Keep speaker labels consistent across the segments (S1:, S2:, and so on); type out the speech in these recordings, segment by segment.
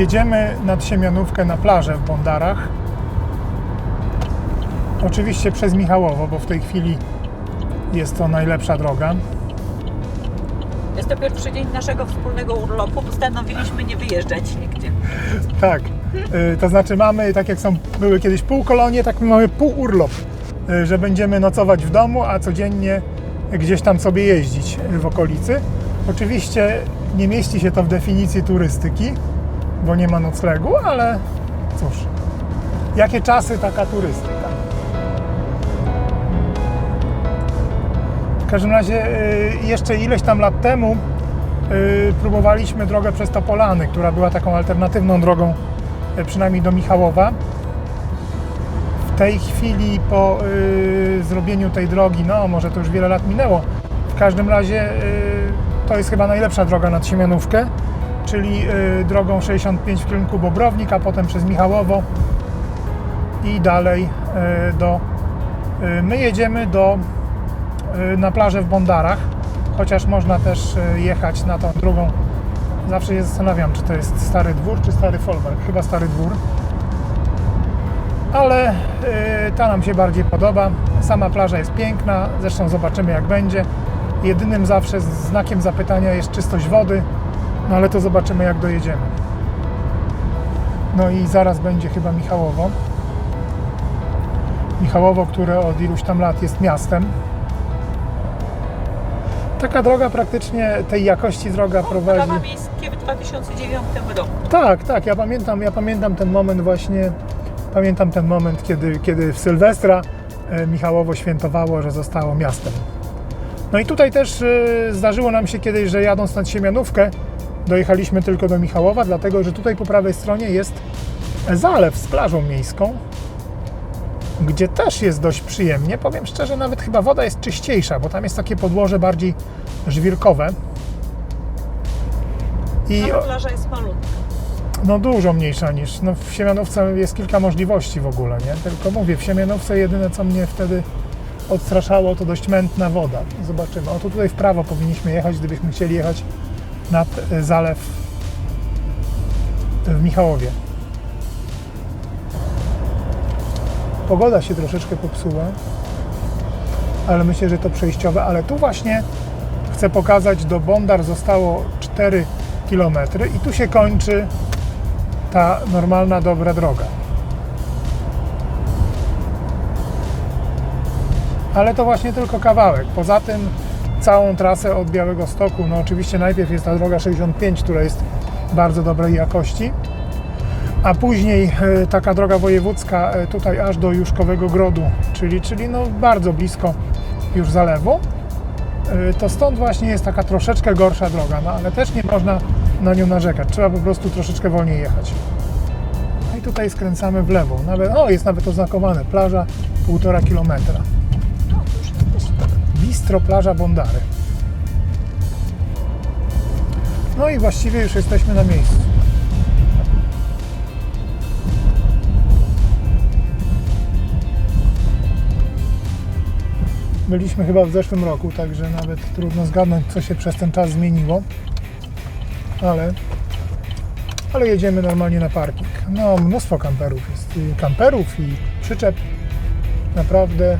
S1: Jedziemy nad Siemianówkę na plażę w Bondarach. Oczywiście przez Michałowo, bo w tej chwili jest to najlepsza droga.
S2: Jest to pierwszy dzień naszego wspólnego urlopu. Postanowiliśmy nie wyjeżdżać nigdzie.
S1: Tak, y, to znaczy mamy, tak jak są, były kiedyś półkolonie, tak my mamy pół urlop, y, że będziemy nocować w domu, a codziennie gdzieś tam sobie jeździć y, w okolicy. Oczywiście nie mieści się to w definicji turystyki, bo nie ma noclegu, ale cóż, jakie czasy taka turystyka. W każdym razie y, jeszcze ileś tam lat temu y, próbowaliśmy drogę przez Topolany, która była taką alternatywną drogą, y, przynajmniej do Michałowa. W tej chwili po zrobieniu tej drogi, no może to już wiele lat minęło, w każdym razie to jest chyba najlepsza droga nad Siemianówkę, czyli y, drogą 65 w kierunku Bobrownik, a potem przez Michałowo i dalej y, do... y, My jedziemy do na plażę w Bondarach, chociaż można też jechać na tą drugą. Zawsze się zastanawiam, czy to jest stary dwór, czy stary folwark. Chyba stary dwór. Ale ta nam się bardziej podoba. Sama plaża jest piękna, zresztą zobaczymy jak będzie. Jedynym zawsze znakiem zapytania jest czystość wody, no ale to zobaczymy jak dojedziemy. No i zaraz będzie chyba Michałowo. Michałowo, które od iluś tam lat jest miastem. Taka droga praktycznie tej jakości droga prowadzi.
S2: Prawa miejskie w 2009 roku.
S1: Tak, tak, ja pamiętam, ja pamiętam ten moment właśnie, pamiętam ten moment, kiedy, kiedy w Sylwestra e, Michałowo świętowało, że zostało miastem. No i tutaj też e, zdarzyło nam się kiedyś, że jadąc nad Siemianówkę, dojechaliśmy tylko do Michałowa, dlatego że tutaj po prawej stronie jest zalew z plażą miejską, gdzie też jest dość przyjemnie. Powiem szczerze, nawet chyba woda jest czyściejsza, bo tam jest takie podłoże bardziej żwirkowe. I
S2: Ale plaża jest malutka.
S1: no dużo mniejsza niż. No w Siemianówce jest kilka możliwości w ogóle, nie? Tylko mówię, w Siemianówce jedyne co mnie wtedy odstraszało to dość mętna woda. Zobaczymy. O tu tutaj w prawo powinniśmy jechać, gdybyśmy chcieli jechać nad e, zalew w Michałowie. Pogoda się troszeczkę popsuła, ale myślę, że to przejściowe. Ale tu właśnie chcę pokazać, do Bondar zostało 4 km i tu się kończy ta normalna, dobra droga. Ale to właśnie tylko kawałek. Poza tym całą trasę od Białego Stoku, no oczywiście najpierw jest ta droga 65, która jest bardzo dobrej jakości, a później e, taka droga wojewódzka e, tutaj aż do Juszkowego Grodu, czyli, czyli no bardzo blisko już zalewu. E, To stąd właśnie jest taka troszeczkę gorsza droga, no ale też nie można na nią narzekać. Trzeba po prostu troszeczkę wolniej jechać. No i tutaj skręcamy w lewo. Nawet, o, jest nawet oznakowane. Plaża 1,5 kilometra. Bistro Plaża Bondary. No i właściwie już jesteśmy na miejscu. Byliśmy chyba w zeszłym roku, także nawet trudno zgadnąć, co się przez ten czas zmieniło. Ale, ale jedziemy normalnie na parking. No, mnóstwo kamperów jest. Kamperów i przyczep. Naprawdę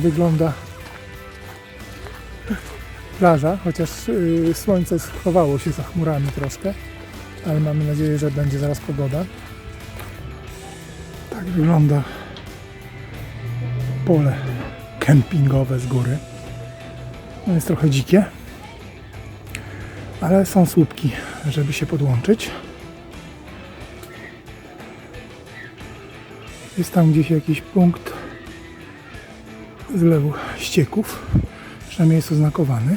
S1: wygląda plaża, chociaż yy, słońce schowało się za chmurami troszkę, ale mamy nadzieję, że będzie zaraz pogoda. Tak wygląda pole kempingowe z góry. No jest trochę dzikie, ale są słupki, żeby się podłączyć. Jest tam gdzieś jakiś punkt zlewu ścieków. Przynajmniej jest oznakowany.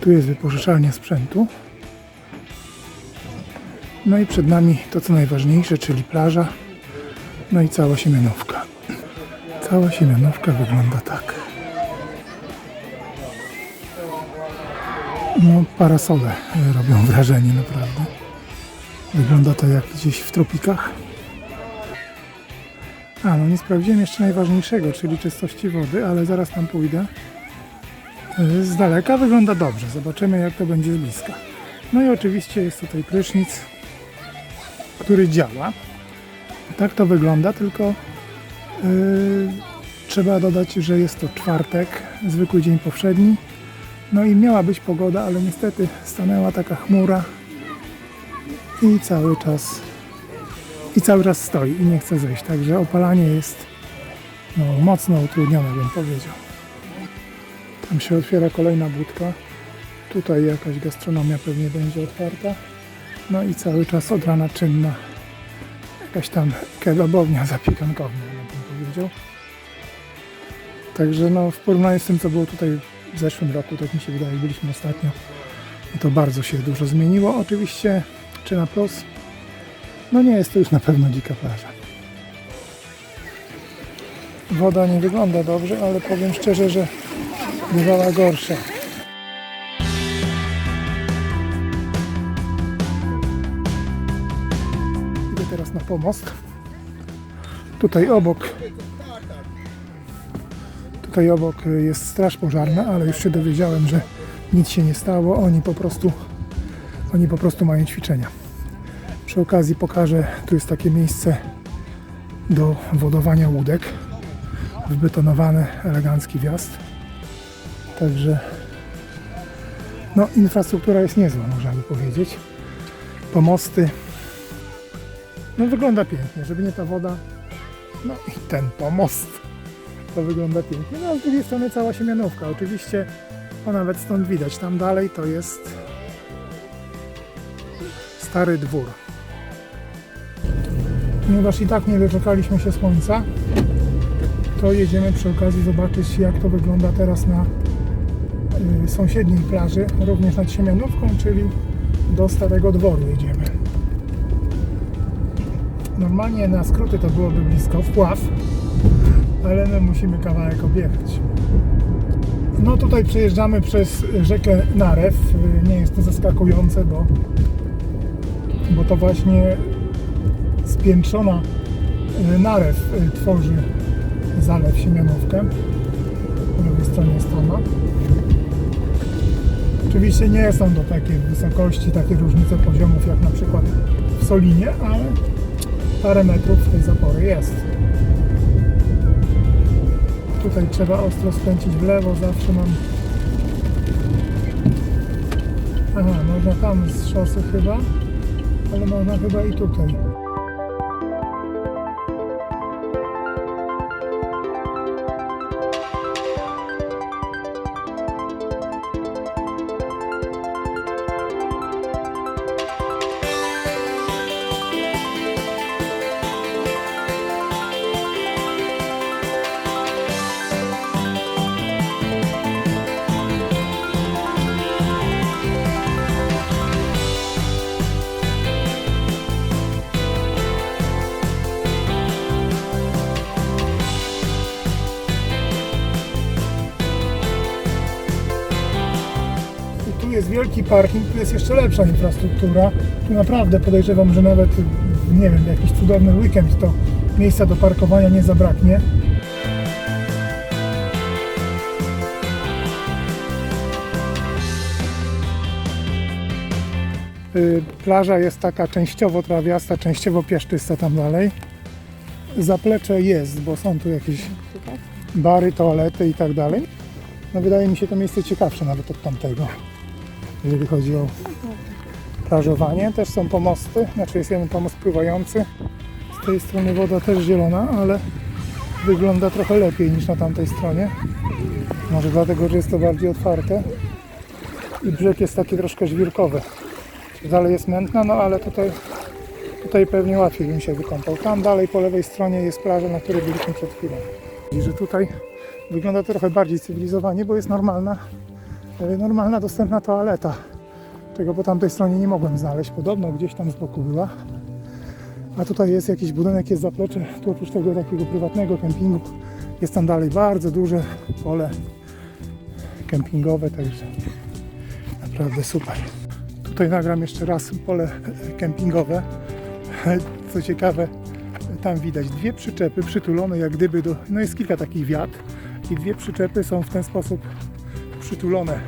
S1: Tu jest wypożyczalnia sprzętu. No i przed nami to co najważniejsze, czyli plaża. No i cała siemianówka. Cała siemianówka wygląda tak. No, parasole robią wrażenie, naprawdę. Wygląda to jak gdzieś w tropikach. A, no nie sprawdziłem jeszcze najważniejszego, czyli czystości wody, ale zaraz tam pójdę. Z daleka wygląda dobrze. Zobaczymy, jak to będzie z bliska. No i oczywiście jest tutaj prysznic, który działa. Tak to wygląda, tylko yy, trzeba dodać, że jest to czwartek, zwykły dzień powszedni. No i miała być pogoda, ale niestety stanęła taka chmura i cały czas i cały czas stoi i nie chce zejść. Także opalanie jest no, mocno utrudnione, bym powiedział. Tam się otwiera kolejna budka. Tutaj jakaś gastronomia pewnie będzie otwarta. No i cały czas od rana czynna jakaś tam kebabownia zapiekankownia, bym powiedział. Także no w porównaniu z tym, co było tutaj w zeszłym roku, tak mi się wydaje, byliśmy ostatnio, no to bardzo się dużo zmieniło. Oczywiście, czy na plus? No nie jest to już na pewno dzika plaża. Woda nie wygląda dobrze, ale powiem szczerze, że bywała gorsza. Idę teraz na pomost. Tutaj obok Tutaj obok jest straż pożarna, ale już się dowiedziałem, że nic się nie stało. Oni po prostu oni po prostu mają ćwiczenia. Przy okazji pokażę, tu jest takie miejsce do wodowania łódek. Wybetonowany, elegancki wjazd. Także no, infrastruktura jest niezła, można by powiedzieć. Pomosty. No wygląda pięknie, żeby nie ta woda. No i ten pomost. To wygląda pięknie. No a z drugiej strony cała siemianówka. Oczywiście o nawet stąd widać. Tam dalej to jest stary dwór. Ponieważ i tak nie doczekaliśmy się słońca, to jedziemy przy okazji zobaczyć jak to wygląda teraz na y, sąsiedniej plaży, również nad Siemianówką, czyli do Starego Dworu jedziemy. Normalnie na skróty to byłoby blisko wpław, ale my musimy kawałek objechać. No tutaj przejeżdżamy przez rzekę Narew. Y, Nie jest to zaskakujące, bo, bo to właśnie spiętrzona y, Narew y, tworzy zalew Siemianówkę. Po lewej stronie Toma. Oczywiście nie są to takie wysokości, takie różnice poziomów jak na przykład w Solinie, ale parę metrów tej zapory jest. Tutaj trzeba ostro skręcić w lewo, zawsze mam... Aha, można tam z szosy chyba, ale można chyba i tutaj. Jest wielki parking, tu jest jeszcze lepsza infrastruktura. Tu naprawdę podejrzewam, że nawet, nie wiem, jakiś cudowny weekend to miejsca do parkowania nie zabraknie. Y, Plaża jest taka częściowo trawiasta, częściowo piaszczysta tam dalej. Zaplecze jest, bo są tu jakieś bary, toalety i tak dalej. No wydaje mi się to miejsce ciekawsze nawet od tamtego, jeżeli chodzi o plażowanie. Też są pomosty, znaczy jest jeden pomost pływający. Z tej strony woda też zielona, ale wygląda trochę lepiej niż na tamtej stronie. Może dlatego, że jest to bardziej otwarte. I brzeg jest taki troszkę żwirkowy. Dalej jest mętna, no ale tutaj, tutaj pewnie łatwiej bym się wykąpał. Tam dalej po lewej stronie jest plaża, na której byliśmy przed chwilą. I że tutaj wygląda to trochę bardziej cywilizowanie, bo jest normalna normalna, dostępna toaleta, czego po tamtej stronie nie mogłem znaleźć. Podobno gdzieś tam z boku była. A tutaj jest jakiś budynek, jest zaplecze. Tu oprócz tego takiego prywatnego kempingu jest tam dalej bardzo duże pole kempingowe, także naprawdę super. Tutaj nagram jeszcze raz pole kempingowe. Co ciekawe, tam widać dwie przyczepy przytulone jak gdyby do... No jest kilka takich wiat i dwie przyczepy są w ten sposób przytulone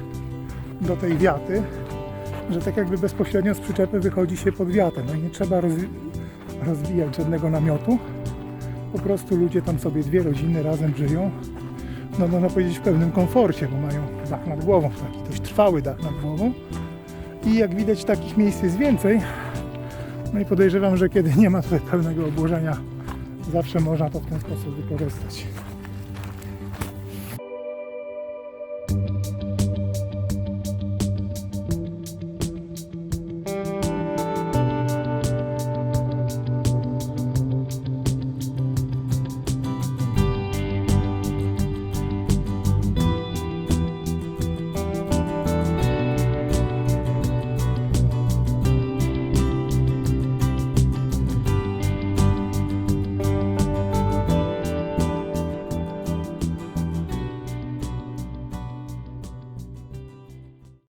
S1: do tej wiaty, że tak jakby bezpośrednio z przyczepy wychodzi się pod wiatę. No i nie trzeba rozwi- rozbijać żadnego namiotu. Po prostu ludzie tam sobie dwie rodziny razem żyją. No można powiedzieć w pewnym komforcie, bo mają dach nad głową, taki dość trwały dach nad głową. I jak widać takich miejsc jest więcej. No i podejrzewam, że kiedy nie ma tutaj pełnego obłożenia, zawsze można to w ten sposób wykorzystać.